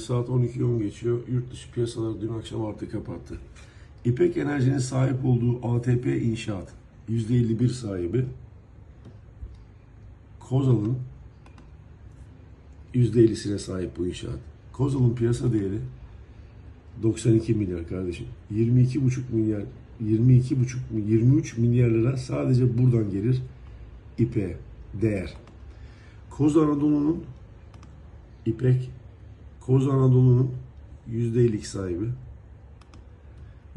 saat 12.10 geçiyor. Yurt dışı piyasalar dün akşam artık kapattı. İpek Enerji'nin sahip olduğu ATP İnşaat %51 sahibi Kozal'ın %50'sine sahip bu inşaat. Kozal'ın piyasa değeri 92 milyar kardeşim. 22,5 milyar 22,5 mi- 23 milyar lira sadece buradan gelir İPE değer. Koz Anadolu'nun İpek Koz Anadolu'nun %52 sahibi.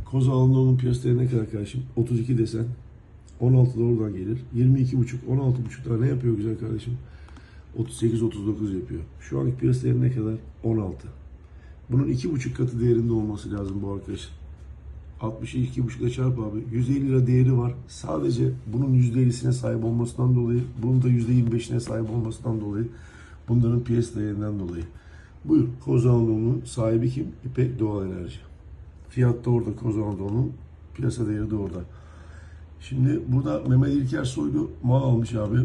Koz Anadolu'nun piyasa değeri ne kadar kardeşim? 32 desen 16 da oradan gelir. 22,5 16,5 daha ne yapıyor güzel kardeşim? 38 39 yapıyor. Şu anki piyasa değeri ne kadar? 16. Bunun iki buçuk katı değerinde olması lazım bu arkadaşın. 60'ı iki buçukla çarp abi. 150 lira değeri var. Sadece bunun %50'sine sahip olmasından dolayı, bunun da %25'ine sahip olmasından dolayı, bunların piyasa değerinden dolayı. Buyur. Koz Anadolu'nun sahibi kim? İpek Doğal Enerji. Fiyat da orada Koz Anadolu'nun. Piyasa değeri de orada. Şimdi burada Mehmet İlker Soylu mal almış abi.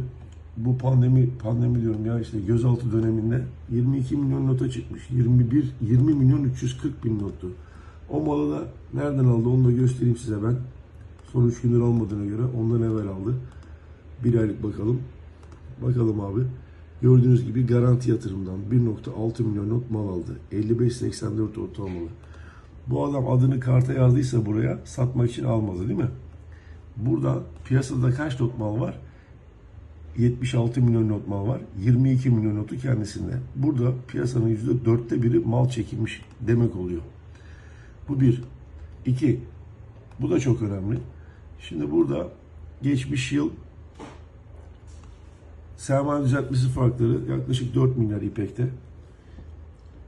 Bu pandemi pandemi diyorum ya işte gözaltı döneminde 22 milyon nota çıkmış. 21 20 milyon 340 bin nottu. O malı da nereden aldı onu da göstereyim size ben. Son 3 gündür almadığına göre ondan evvel aldı. Bir aylık bakalım. Bakalım abi. Gördüğünüz gibi garanti yatırımdan 1.6 milyon not mal aldı. 55.84 ortalamalı. Bu adam adını karta yazdıysa buraya satmak için almadı değil mi? Burada piyasada kaç not mal var? 76 milyon not mal var. 22 milyon notu kendisinde. Burada piyasanın %4'te biri mal çekilmiş demek oluyor. Bu bir. İki. Bu da çok önemli. Şimdi burada geçmiş yıl sermaye düzeltmesi farkları yaklaşık 4 milyar İpek'te.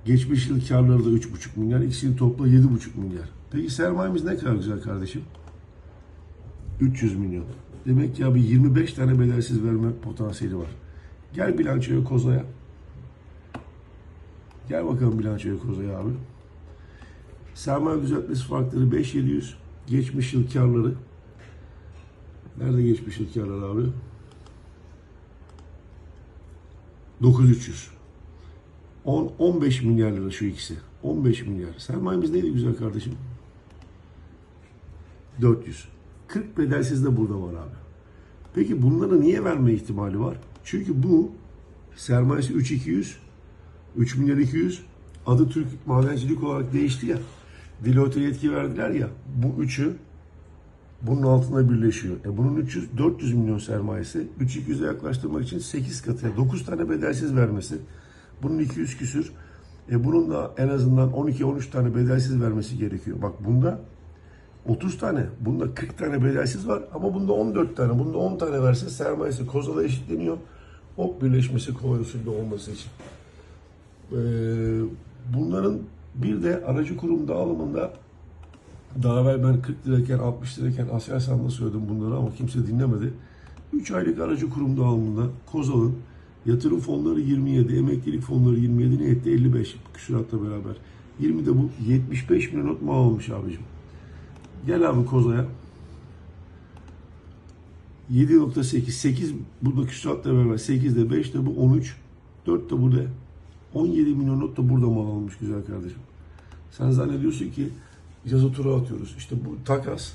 Geçmiş yıl karları da 3,5 milyar. İkisini topla 7,5 milyar. Peki sermayemiz ne kadar güzel kardeşim? 300 milyon. Demek ki abi 25 tane bedelsiz verme potansiyeli var. Gel bilançoya Koza'ya. Gel bakalım bilançoya Koza'ya abi. Sermaye düzeltmesi farkları 5700. Geçmiş yıl karları. Nerede geçmiş yıl karları abi? 9300. 10 15 milyar lira şu ikisi. 15 milyar. Sermayemiz neydi güzel kardeşim? 400. 40 bedelsiz de burada var abi. Peki bunları niye verme ihtimali var? Çünkü bu sermayesi 3200, 3 milyar 200 adı Türk Madencilik olarak değişti ya. Deloitte yetki verdiler ya. Bu üçü bunun altında birleşiyor. E bunun 300 400 milyon sermayesi 3200'e yaklaştırmak için 8 katı 9 tane bedelsiz vermesi. Bunun 200 küsür. E bunun da en azından 12-13 tane bedelsiz vermesi gerekiyor. Bak bunda 30 tane. Bunda 40 tane bedelsiz var ama bunda 14 tane. Bunda 10 tane verse sermayesi kozala eşitleniyor. Hop birleşmesi kolay usulde olması için. Ee, bunların bir de aracı kurum dağılımında daha evvel ben 40 lirayken 60 lirayken Aselsan'da söyledim bunları ama kimse dinlemedi. 3 aylık aracı kurum dağılımında Kozal'ın yatırım fonları 27, emeklilik fonları 27, ne etti 55 küsuratla beraber. 20 de bu 75 milyon not mal almış abicim. Gel abi Koza'ya. 7.8, 8 burada küsuratla beraber 8 de 5 de bu 13, 4 de bu de 17 milyon not da burada mal almış güzel kardeşim. Sen zannediyorsun ki yazı tura atıyoruz. İşte bu takas,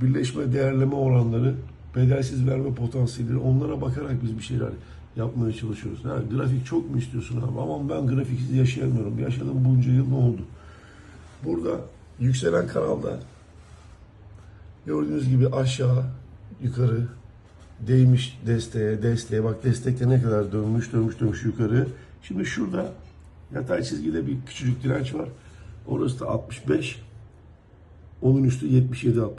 birleşme, değerleme oranları, bedelsiz verme potansiyelleri onlara bakarak biz bir şeyler yapmaya çalışıyoruz. Ha, grafik çok mu istiyorsun abi? Aman ben grafiksiz yaşayamıyorum. Yaşadığım bunca yıl ne oldu? Burada yükselen kanalda Gördüğünüz gibi aşağı, yukarı değmiş desteğe, desteğe. Bak destekte ne kadar dönmüş, dönmüş, dönmüş yukarı. Şimdi şurada yatay çizgide bir küçücük direnç var. Orası da 65. Onun üstü 77-65.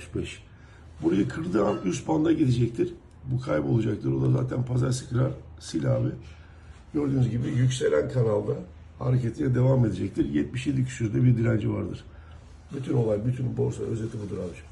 Burayı kırdığı an üst banda gidecektir. Bu kaybolacaktır. O da zaten pazartesi kırar. Sil abi. Gördüğünüz gibi yükselen kanalda hareketine devam edecektir. 77 küsürde bir direnci vardır. Bütün olay, bütün borsa özeti budur abiciğim.